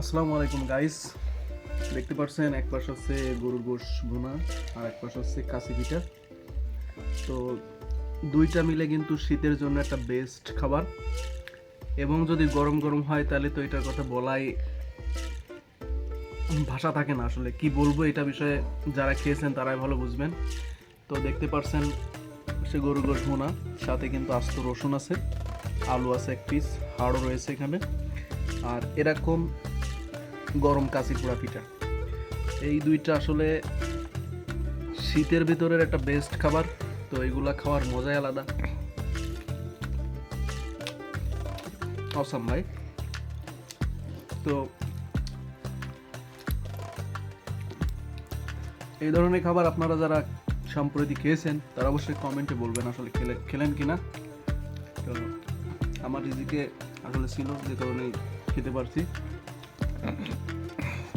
আসসালামু আলাইকুম গাইস দেখতে পাচ্ছেন এক পাশ হচ্ছে গরুর গোশ ভুনা, আর এক পাশ হচ্ছে কাশি পিঠা। তো দুইটা মিলে কিন্তু শীতের জন্য একটা বেস্ট খাবার। এবং যদি গরম গরম হয়, তাহলে তো এটার কথা বলাই ভাষা থাকে না আসলে। কি বলব, এটা বিষয়ে যারা খেয়েছেন, তারাই ভালো বুঝবেন। তো দেখতে পাচ্ছেন সে গরুর গোশ ভুনা, সাথে কিন্তু আস্ত রসুন আছে, আলু আছে এক পিস হাড়ও রয়েছে এখানে। আর এরকম গরম কাশি পোড়া পিঠা। এই দুইটা আসলে শীতের ভিতরের একটা বেস্ট খাবার, তো এগুলা খাওয়ার মজাই আলাদা। অসাম ভাই। তো এই ধরনের খাবার আপনারা যারা সম্প্রতি খেয়েছেন, তারা অবশ্যই কমেন্টে বলবেন আসলে খেলে খেলেন কিনা। তো আমার রিজিকে আসলে ছিল যে কারণে খেতে পারছি।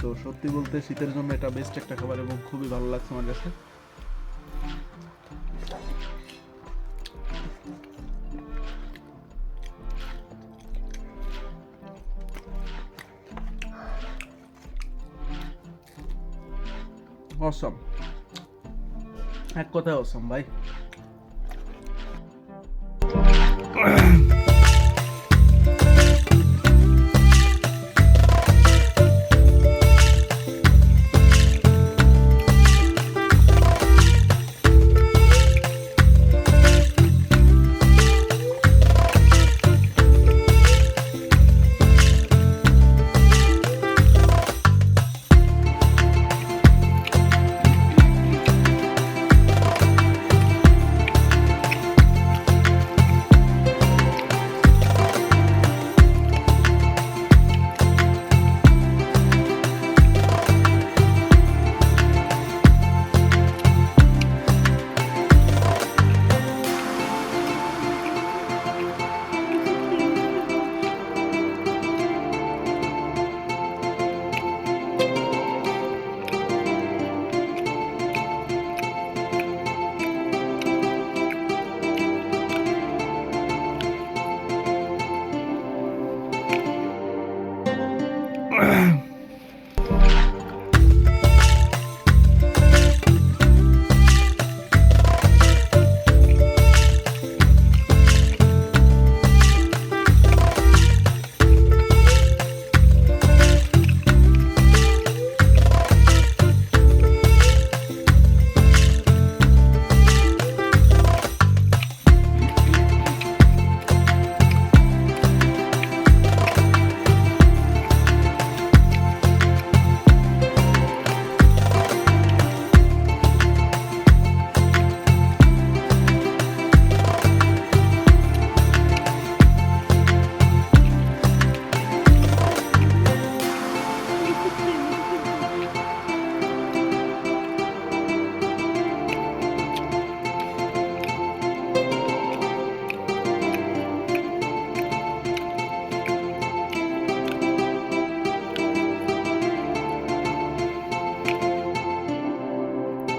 তো সত্যি বলতে শীতের জন্য এটা বেস্ট একটা খাবার এবং খুবই ভালো লাগছে আমার কাছে। অসম এক কথায় অসম ভাই। Um...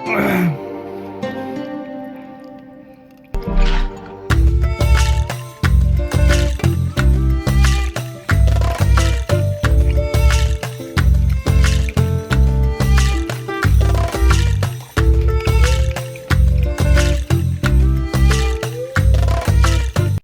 嗯